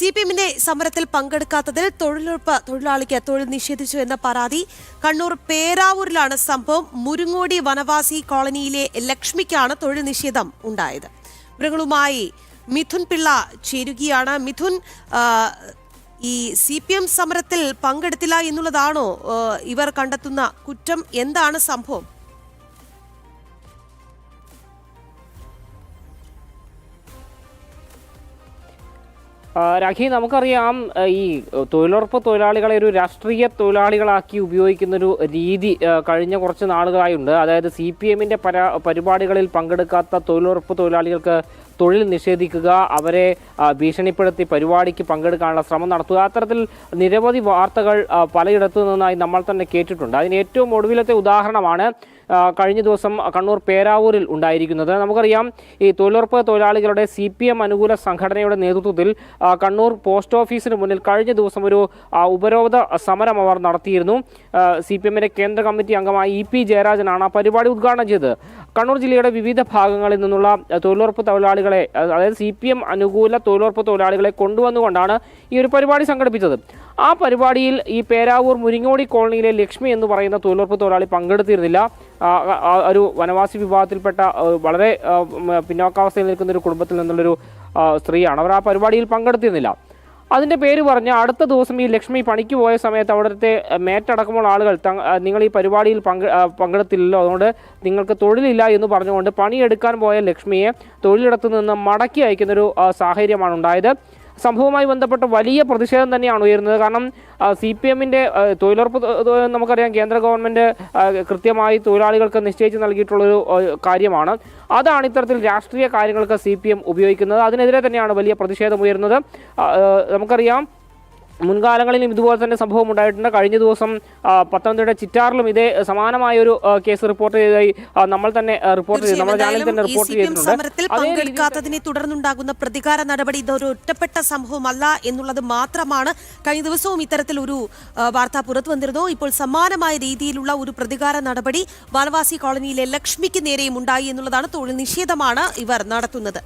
C P എമ്മിന്റെ സമരത്തിൽ പങ്കെടുക്കാത്തതിൽ തൊഴിലുറപ്പ് തൊഴിലാളിക്ക് തൊഴിൽ നിഷേധിച്ചു എന്ന പരാതി. കണ്ണൂർ പേരാവൂരിലാണ് സംഭവം. മുരുങ്ങോടി വനവാസി കോളനിയിലെ ലക്ഷ്മിക്കാണ് തൊഴിൽ നിഷേധം ഉണ്ടായത്. വിവരങ്ങളുമായി മിഥുൻ പിള്ള ചേരുകയാണ്. മിഥുൻ ഈ സി പി എം സമരത്തിൽ പങ്കെടുത്തില്ല എന്നുള്ളതാണോ ഇവർ കണ്ടെത്തുന്ന കുറ്റം? എന്താണ് സംഭവം? രാഖി നമുക്കറിയാം ഈ തൊഴിലുറപ്പ് തൊഴിലാളികളെ ഒരു രാഷ്ട്രീയ തൊഴിലാളികളാക്കി ഉപയോഗിക്കുന്നൊരു രീതി കഴിഞ്ഞ കുറച്ച് നാളുകളായുണ്ട്. അതായത് സി പി എമ്മിന്റെ പരിപാടികളിൽ പങ്കെടുക്കാത്ത തൊഴിലുറപ്പ് തൊഴിലാളികൾക്ക് തൊഴിൽ നിഷേധിക്കുക അവരെ ഭീഷണിപ്പെടുത്തി പരിപാടിക്ക് പങ്കെടുക്കാനുള്ള ശ്രമം നടത്തുക. അത്തരത്തിൽ നിരവധി വാർത്തകൾ പലയിടത്തു നിന്നായി നമ്മൾ തന്നെ കേട്ടിട്ടുണ്ട്. അതിന് ഏറ്റവും ഒടുവിലത്തെ ഉദാഹരണമാണ് കഴിഞ്ഞ ദിവസം കണ്ണൂർ പേരാവൂരിൽ ഉണ്ടായിരിക്കുന്നത്. നമുക്കറിയാം ഈ തൊഴിലുറപ്പ് തൊഴിലാളികളുടെ സി പി എം അനുകൂല സംഘടനയുടെ നേതൃത്വത്തിൽ കണ്ണൂർ പോസ്റ്റ് ഓഫീസിന് മുന്നിൽ കഴിഞ്ഞ ദിവസം ഒരു ഉപരോധ സമരം അവർ നടത്തിയിരുന്നു. സി പി എമ്മിന്റെ കേന്ദ്ര കമ്മിറ്റി അംഗമായ ഇ പി ജയരാജനാണ് ആ പരിപാടി ഉദ്ഘാടനം ചെയ്തത്. കണ്ണൂർ ജില്ലയുടെ വിവിധ ഭാഗങ്ങളിൽ നിന്നുള്ള തൊഴിലുറപ്പ് തൊഴിലാളികളെ അതായത് സി പി എം അനുകൂല തൊഴിലുറപ്പ് തൊഴിലാളികളെ കൊണ്ടുവന്നുകൊണ്ടാണ് ഈ ഒരു പരിപാടി സംഘടിപ്പിച്ചത്. ആ പരിപാടിയിൽ ഈ പേരാവൂർ മുരിങ്ങോടി കോളനിയിലെ ലക്ഷ്മി എന്ന് പറയുന്ന തൊഴിലുറപ്പ് തൊഴിലാളി പങ്കെടുത്തിരുന്നില്ല. ഒരു വനവാസി വിഭാഗത്തിൽപ്പെട്ട വളരെ പിന്നോക്കാവസ്ഥയിൽ നിൽക്കുന്ന ഒരു കുടുംബത്തിൽ നിന്നുള്ളൊരു സ്ത്രീയാണ്. അവർ ആ പരിപാടിയിൽ പങ്കെടുത്തിരുന്നില്ല. അതിന്റെ പേര് പറഞ്ഞ് അടുത്ത ദിവസം ഈ ലക്ഷ്മി പണിക്ക് പോയ സമയത്ത് അവിടുത്തെ മേറ്റടക്കമുള്ള ആളുകൾ നിങ്ങൾ ഈ പരിപാടിയിൽ പങ്കെ പങ്കെടുത്തില്ലല്ലോ. അതുകൊണ്ട് നിങ്ങൾക്ക് തൊഴിലില്ല എന്ന് പറഞ്ഞുകൊണ്ട് പണിയെടുക്കാൻ പോയ ലക്ഷ്മിയെ തൊഴിലിടത്ത് നിന്ന് മടക്കി അയക്കുന്നൊരു സാഹചര്യമാണ് ഉണ്ടായത്. സംഭവവുമായി ബന്ധപ്പെട്ട് വലിയ പ്രതിഷേധം തന്നെയാണ് ഉയരുന്നത്. കാരണം സി പി എമ്മിന്റെ തൊഴിലുറപ്പ് നമുക്കറിയാം കേന്ദ്ര ഗവൺമെന്റ് കൃത്യമായി തൊഴിലാളികൾക്ക് നിശ്ചയിച്ച് നൽകിയിട്ടുള്ളൊരു കാര്യമാണ്. അതാണ് ഇത്തരത്തിൽ രാഷ്ട്രീയ കാര്യങ്ങൾക്ക് സി ഉപയോഗിക്കുന്നത്. അതിനെതിരെ തന്നെയാണ് വലിയ പ്രതിഷേധം ഉയരുന്നത്. നമുക്കറിയാം മുൻകാലങ്ങളിലും ഇതുപോലെ തന്നെ സംഭവം ഉണ്ടായിട്ടുണ്ട്. കഴിഞ്ഞ ദിവസം പത്തനംതിട്ട ചിറ്റാറിലും ഇതേ സമാനമായ ഒരു കേസ് റിപ്പോർട്ട് ചെയ്തതായി നമ്മൾ തന്നെ റിപ്പോർട്ട് ചെയ്തു. നമ്മുടെ ചാനലിൽ തന്നെ റിപ്പോർട്ട് ചെയ്തിട്ടുണ്ട്. പങ്കെടുക്കാത്തതിനെ തുടർന്നുണ്ടാകുന്ന പ്രതികാര നടപടി ഇതൊരു ഒറ്റപ്പെട്ട സംഭവമല്ല എന്നുള്ളത് മാത്രമാണ് കഴിഞ്ഞ ദിവസവും ഇത്തരത്തിൽ ഒരു വാർത്ത പുറത്തു വന്നിരുന്നു. ഇപ്പോൾ സമാനമായ രീതിയിലുള്ള ഒരു പ്രതികാര നടപടി വനവാസി കോളനിയിലെ ലക്ഷ്മിക്ക് നേരെയും ഉണ്ടായി എന്നുള്ളതാണ് തൊഴിൽ നിഷേധമാണ് ഇവർ നടത്തുന്നത്.